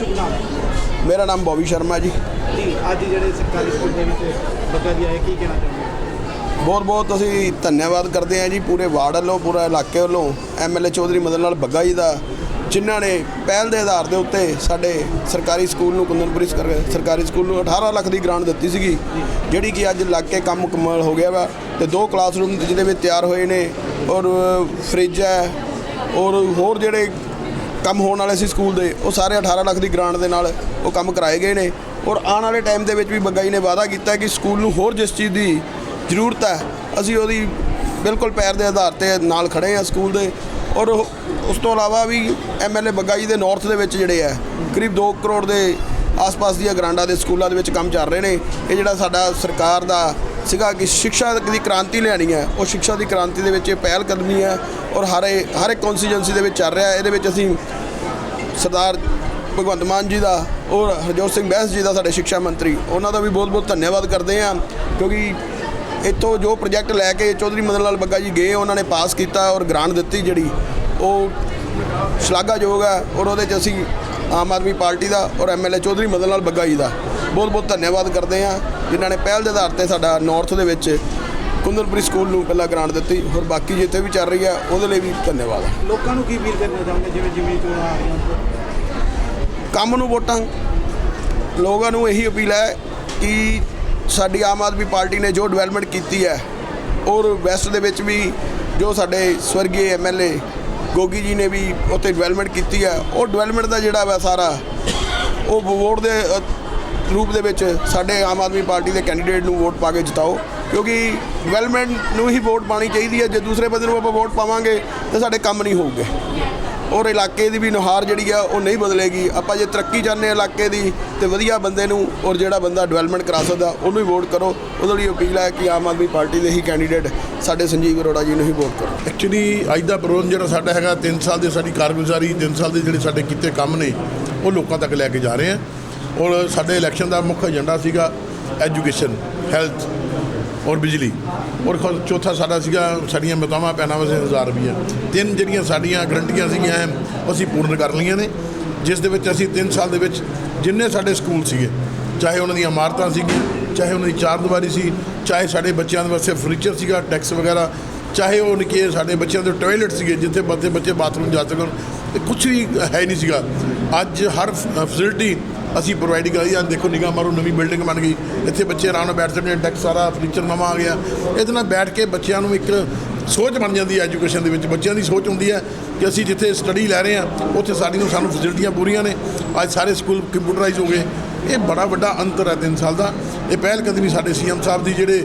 ਮੇਰਾ ਨਾਮ ਬੋਬੀ ਸ਼ਰਮਾ ਜੀ। ਜੀ ਅੱਜ ਜਿਹੜੇ ਸਰਕਾਰੀ ਸਕੂਲ ਦੇ ਵਿੱਚ ਬੱਗਾ ਜੀ ਆਏ ਕੀ ਕਹਿਣਾ ਚਾਹੁੰਦੇ ਬਹੁਤ ਬਹੁਤ ਅਸੀਂ ਧੰਨਵਾਦ ਕਰਦੇ ਹਾਂ ਜੀ ਪੂਰੇ ਵਾਰਡ ਵੱਲੋਂ ਪੂਰਾ ਇਲਾਕੇ ਵੱਲੋਂ ਐਮਐਲਏ ਚੌਧਰੀ ਮਦਨ ਲਾਲ ਬੱਗਾ ਜੀ ਦਾ ਜਿਨ੍ਹਾਂ ਨੇ ਪਹਿਲ ਦੇ ਆਧਾਰ ਦੇ ਉੱਤੇ ਸਾਡੇ ਸਰਕਾਰੀ ਸਕੂਲ ਨੂੰ ਕੁੰਦਨਪੁਰੀ ਸਰ- ਸਰਕਾਰੀ ਸਕੂਲ ਨੂੰ 18 ਲੱਖ ਦੀ ਗ੍ਰਾਂਟ ਦਿੱਤੀ ਸੀਗੀ ਜਿਹੜੀ ਕਿ ਅੱਜ ਲੱਗ ਕੇ ਕੰਮ ਮੁਕੰਮਲ ਹੋ ਗਿਆ ਵਾ ਤੇ ਦੋ ਕਲਾਸਰੂਮ ਜਿਹਦੇ ਵਿੱਚ ਤਿਆਰ ਹੋਏ ਨੇ ਔਰ ਫ੍ਰਿਜ ਹੈ ਔਰ ਹੋਰ ਜਿਹੜੇ ਕੰਮ ਹੋਣ ਵਾਲੇ ਸੀ ਸਕੂਲ ਦੇ, ਉਹ ਸਾਰੇ 18 ਲੱਖ ਦੀ ਗ੍ਰਾਂਟ ਦੇ ਨਾਲ ਉਹ ਕੰਮ ਕਰਾਏ ਗਏ ਨੇ। ਔਰ ਆਉਣ ਵਾਲੇ ਟਾਈਮ ਦੇ ਵਿੱਚ ਵੀ ਬੱਗਾ ਜੀ ਨੇ ਵਾਅਦਾ ਕੀਤਾ ਕਿ ਸਕੂਲ ਨੂੰ ਹੋਰ ਜਿਸ ਚੀਜ਼ ਦੀ ਜ਼ਰੂਰਤ ਹੈ, ਅਸੀਂ ਉਹਦੀ ਬਿਲਕੁਲ ਪੈਰ ਦੇ ਆਧਾਰ ਤੇ ਨਾਲ ਖੜੇ ਆ ਸਕੂਲ ਦੇ। ਔਰ ਉਸ ਤੋਂ ਇਲਾਵਾ ਵੀ ਐਮਐਲਏ ਬੱਗਾ ਜੀ ਦੇ ਨਾਰਥ ਦੇ ਵਿੱਚ ਜਿਹੜੇ ਆ ਕਰੀਬ 2 ਕਰੋੜ ਦੇ ਆਸ-ਪਾਸ ਦੀਆਂ ਗ੍ਰਾਂਟਾਂ ਦੇ ਸਕੂਲਾਂ ਦੇ ਵਿੱਚ ਕੰਮ ਚੱਲ ਰਹੇ ਨੇ। ਇਹ ਜਿਹੜਾ ਸਾਡਾ ਸਰਕਾਰ ਦਾ ਸੀਗਾ ਕਿ ਸਿੱਖਿਆ ਦੀ ਕ੍ਰਾਂਤੀ ਲਿਆਣੀ ਹੈ, ਉਹ ਸਿੱਖਿਆ ਦੀ ਕ੍ਰਾਂਤੀ ਦੇ ਵਿੱਚ ਇਹ ਪਹਿਲ ਕਦਮੀ ਹੈ ਔਰ ਹਰੇ ਹਰ ਇੱਕ ਕਨਸਟੀਚੁਐਂਸੀ ਦੇ ਵਿੱਚ ਚੱਲ ਰਿਹਾ ਇਹਦੇ ਵਿੱਚ ਅਸੀਂ ਸਰਦਾਰ ਭਗਵੰਤ ਮਾਨ ਜੀ ਦਾ ਔਰ ਹਰਜੋਤ ਸਿੰਘ ਬੈਂਸ ਜੀ ਦਾ ਸਾਡੇ ਸਿੱਖਿਆ ਮੰਤਰੀ, ਉਹਨਾਂ ਦਾ ਵੀ ਬਹੁਤ-ਬਹੁਤ ਧੰਨਵਾਦ ਕਰਦੇ ਹਾਂ ਕਿਉਂਕਿ ਇੱਥੋਂ ਜੋ ਪ੍ਰੋਜੈਕਟ ਲੈ ਕੇ ਚੌਧਰੀ ਮਦਨ ਲਾਲ ਬੱਗਾ ਜੀ ਗਏ, ਉਹਨਾਂ ਨੇ ਪਾਸ ਕੀਤਾ ਔਰ ਗ੍ਰਾਂਟ ਦਿੱਤੀ ਜਿਹੜੀ, ਉਹ ਸ਼ਲਾਘਾਯੋਗ ਹੈ ਔਰ ਉਹਦੇ 'ਚ ਅਸੀਂ ਆਮ ਆਦਮੀ ਪਾਰਟੀ ਦਾ ਔਰ ਐਮਐਲਏ ਚੌਧਰੀ ਮਦਨ ਲਾਲ ਬੱਗਾ ਜੀ ਦਾ ਬਹੁਤ-ਬਹੁਤ ਧੰਨਵਾਦ ਕਰਦੇ ਹਾਂ। ਜਿਨ੍ਹਾਂ ਨੇ ਪਹਿਲ ਦੇ ਆਧਾਰ ਤੇ ਸਾਡਾ ਨਾਰਥ ਦੇ ਵਿੱਚ ਕੁੰਦਨਪੁਰੀ ਸਕੂਲ ਨੂੰ ਪਹਿਲਾਂ ਗ੍ਰਾਂਟ ਦਿੱਤੀ ਔਰ ਬਾਕੀ ਜਿੱਥੇ ਵੀ ਚੱਲ ਰਹੀ ਹੈ ਉਹਦੇ ਲਈ ਵੀ ਧੰਨਵਾਦ ਲੋਕਾਂ ਨੂੰ ਕੀ ਅਪੀਲ ਕਰਨਾ ਚਾਹੁੰਦੇ ਜਿਵੇਂ ਜਿਵੇਂ ਚੋਣਾਂ ਆ ਰਹੀਆਂ ਕੰਮ ਨੂੰ ਵੋਟਾਂ। ਲੋਕਾਂ ਨੂੰ ਇਹੀ ਅਪੀਲ ਹੈ ਕਿ ਸਾਡੀ ਆਮ ਆਦਮੀ ਪਾਰਟੀ ਨੇ ਜੋ ਡਿਵੈਲਪਮੈਂਟ ਕੀਤੀ ਹੈ ਔਰ ਵੈਸਟ ਦੇ ਵਿੱਚ ਵੀ ਜੋ ਸਾਡੇ ਸਵਰਗੀ ਐਮਐਲਏ ਗੋਗੀ ਜੀ ਨੇ ਵੀ ਉੱਥੇ ਡਿਵੈਲਪਮੈਂਟ ਕੀਤੀ ਹੈ ਉਹ ਡਿਵੈਲਪਮੈਂਟ ਦਾ ਜਿਹੜਾ ਵਾ ਸਾਰਾ ਉਹ ਵੋਟ ਦੇ ਰੂਪ ਦੇ ਵਿੱਚ ਸਾਡੇ ਆਮ ਆਦਮੀ ਪਾਰਟੀ ਦੇ ਕੈਂਡੀਡੇਟ ਨੂੰ ਵੋਟ ਪਾ ਕੇ ਜਿਤਾਓ, ਕਿਉਂਕਿ ਡਿਵੈਲਪਮੈਂਟ ਨੂੰ ਹੀ ਵੋਟ ਪਾਣੀ ਚਾਹੀਦੀ ਹੈ। ਜੇ ਦੂਸਰੇ ਬੰਦੇ ਨੂੰ ਆਪਾਂ ਵੋਟ ਪਾਵਾਂਗੇ, ਤਾਂ ਸਾਡੇ ਕੰਮ ਨਹੀਂ ਹੋਊਗੇ। ਔਰ ਇਲਾਕੇ ਦੀ ਵੀ ਨੁਹਾਰ ਜਿਹੜੀ ਆ, ਉਹ ਨਹੀਂ ਬਦਲੇਗੀ। ਆਪਾਂ ਜੇ ਤਰੱਕੀ ਚਾਹੁੰਦੇ ਹਾਂ ਇਲਾਕੇ ਦੀ, ਤੇ ਵਧੀਆ ਬੰਦੇ ਨੂੰ ਔਰ ਜਿਹੜਾ ਬੰਦਾ ਡਿਵੈਲਪਮੈਂਟ ਕਰਾ ਸਕਦਾ, ਉਹਨੂੰ ਹੀ ਵੋਟ ਕਰੋ। ਉਹਦੇ ਲਈ ਅਪੀਲ ਹੈ ਕਿ ਆਮ ਆਦਮੀ ਪਾਰਟੀ ਦੇ ਹੀ ਕੈਂਡੀਡੇਟ ਸਾਡੇ ਸੰਜੀਵ ਅਰੋੜਾ ਜੀ ਨੂੰ ਹੀ ਵੋਟ ਕਰੋ। ਐਕਚੁਅਲੀ ਅੱਜ ਦਾ ਪ੍ਰੋਗਰਾਮ ਜਿਹੜਾ ਸਾਡਾ ਹੈਗਾ 3 ਸਾਲ ਦੀ ਸਾਡੀ ਕਾਰਗੁਜ਼ਾਰੀ 3 ਸਾਲ ਦੇ ਜਿਹੜੇ ਸਾਡੇ ਕੀਤੇ ਕੰਮ ਨੇ, ਉਹ ਲੋਕਾਂ ਤੱਕ ਲੈ ਕੇ ਜਾ ਰਹੇ ਹਾਂ ਔਰ ਸਾਡੇ ਇਲੈਕਸ਼ਨ ਦਾ ਮੁੱਖ ਏਜੰਡਾ ਸੀਗਾ ਐਜੂਕੇਸ਼ਨ ਹੈਲਥ ਔਰ ਬਿਜਲੀ। ਔਰ ਚੌਥਾ ਸਾਡਾ ਸੀਗਾ, ਸਾਡੀਆਂ ਮਤਾਵਾਂ ਪੈਣਾ ਵਸੇ 1000 ਰੁਪਈਆ। ਤਿੰਨ ਜਿਹੜੀਆਂ ਸਾਡੀਆਂ ਗਰੰਟੀਆਂ ਸੀਗੀਆਂ, ਅਸੀਂ ਪੂਰਨ ਕਰ ਲਈਆਂ ਨੇ, ਜਿਸ ਦੇ ਵਿੱਚ ਅਸੀਂ 3 ਸਾਲ ਦੇ ਵਿੱਚ ਜਿੰਨੇ ਸਾਡੇ ਸਕੂਲ ਸੀਗੇ, ਚਾਹੇ ਉਹਨਾਂ ਦੀਆਂ ਇਮਾਰਤਾਂ ਸੀਗੀਆਂ, ਚਾਹੇ ਉਹਨਾਂ ਦੀ ਚਾਰ ਦੀਵਾਰੀ ਸੀ, ਚਾਹੇ ਸਾਡੇ ਬੱਚਿਆਂ ਦੇ ਵਾਸਤੇ ਫਰਨੀਚਰ ਸੀਗਾ ਟੈਕਸ ਵਗੈਰਾ, ਚਾਹੇ ਉਹ ਨਿੱਕੇ ਸਾਡੇ ਬੱਚਿਆਂ ਦੇ ਟਾਇਲਟ ਸੀਗੇ, ਜਿੱਥੇ ਬੱਚੇ ਬੱਚੇ ਬਾਥਰੂਮ ਜਾ ਸਕਣ, ਤੇ ਕੁਝ ਵੀ ਹੈ ਨਹੀਂ ਸੀਗਾ। ਅੱਜ ਹਰ ਫੈਸਿਲਿਟੀ ਅਸੀਂ ਪ੍ਰੋਵਾਈਡ ਕਰਾਈ ਆ ਦੇਖੋ ਨਿਗਾਹ ਮਾਰੋ ਨਵੀਂ ਬਿਲਡਿੰਗ ਬਣ ਗਈ। ਇੱਥੇ ਬੱਚੇ ਆਰਾਮ ਨਾਲ ਬੈਠ ਸਕਦੇ ਨੇ ਡੈਕ ਸਾਰਾ ਫਰਨੀਚਰ ਨਵਾਂ ਆ ਗਿਆ। ਇਹਦੇ ਨਾਲ ਬੈਠ ਕੇ ਬੱਚਿਆਂ ਨੂੰ ਇੱਕ ਸੋਚ ਬਣ ਜਾਂਦੀ ਹੈ ਐਜੂਕੇਸ਼ਨ ਦੇ ਵਿੱਚ। ਬੱਚਿਆਂ ਦੀ ਸੋਚ ਹੁੰਦੀ ਹੈ ਕਿ ਅਸੀਂ ਜਿੱਥੇ ਸਟੱਡੀ ਲੈ ਰਹੇ ਹਾਂ ਉੱਥੇ ਸਾਡੀਆਂ ਸਾਨੂੰ ਫੈਸਿਲਿਟੀਆਂ ਪੂਰੀਆਂ ਨੇ। ਅੱਜ ਸਾਰੇ ਸਕੂਲ ਕੰਪਿਊਟਰਾਈਜ਼ ਹੋ ਗਏ। ਇਹ ਬੜਾ ਵੱਡਾ ਅੰਤਰ ਹੈ 3 ਸਾਲ ਦਾ। ਇਹ ਪਹਿਲ ਕਦਮੀ ਸਾਡੇ ਸੀਐਮ ਸਾਹਿਬ ਦੀ ਜਿਹੜੇ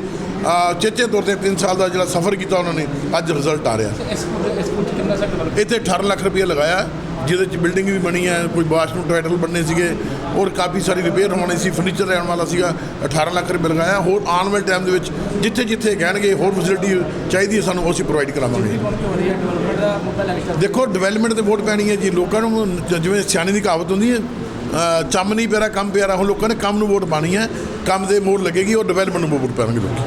ਚੇਚੇ ਤੌਰ ਤੇ 3 ਸਾਲ ਦਾ ਜਿਹੜਾ ਸਫ਼ਰ ਕੀਤਾ ਉਹਨਾਂ ਨੇ ਅੱਜ ਰਿਜ਼ਲਟ ਆ ਰਿਹਾ। ਇਸ ਸਕੂਲ ਇਸ ਸਕੂਲ 'ਚ ਕਿੰਨਾ ਸੈਟ ਡਿਵੈਲਪ ਇੱਥੇ 18 ਲੱਖ ਰੁਪਏ ਲਗਾਇਆ। ਜਿਹਦੇ ਚ ਬਿਲਡਿੰਗ ਵੀ ਬਣੀ ਹੈ ਕੋਈ ਬਾਥਰੂਮ ਟਾਇਟਲ ਬਣਨੇ ਸੀਗੇ, ਔਰ ਕਾਫੀ ਸਾਰੀ ਰਿਪੇਅਰ ਹੋਣੀ ਸੀ ਫਰਨੀਚਰ ਰਹਿਣ ਵਾਲਾ ਸੀਗਾ 18 ਲੱਖ ਰੁਪਏ ਲਗਾਇਆ, ਹੋਰ ਆਉਣ ਵਾਲੇ ਟਾਈਮ ਦੇ ਵਿੱਚ ਜਿੱਥੇ ਜਿੱਥੇ ਕਹਿਣਗੇ, ਹੋਰ ਫੈਸਿਲਿਟੀ ਚਾਹੀਦੀ ਹੈ, ਸਾਨੂੰ ਅਸੀਂ ਪ੍ਰੋਵਾਈਡ ਕਰਾਵਾਂਗੇ। ਦੇਖੋ ਡਿਵੈਲਪਮੈਂਟ ਤੇ ਵੋਟ ਪੈਣੀ ਹੈ ਜੀ, ਲੋਕਾਂ ਨੂੰ ਜਿਵੇਂ ਸਿਆਣੇ ਦੀ ਕਹਾਵਤ ਹੁੰਦੀ ਹੈ ਚੰਮ ਨਹੀਂ ਪਿਆਰਾ, ਕੰਮ ਪਿਆਰਾ, ਹੁਣ ਲੋਕਾਂ ਨੇ ਕੰਮ ਨੂੰ ਵੋਟ ਪਾਣੀ ਹੈ, ਕੰਮ ਦੇ ਮੋੜ ਲੱਗੇਗੀ ਔਰ ਡਿਵੈਲਪਮੈਂਟ ਨੂੰ ਵੋਟ ਪਾਣਗੇ ਲੋਕ।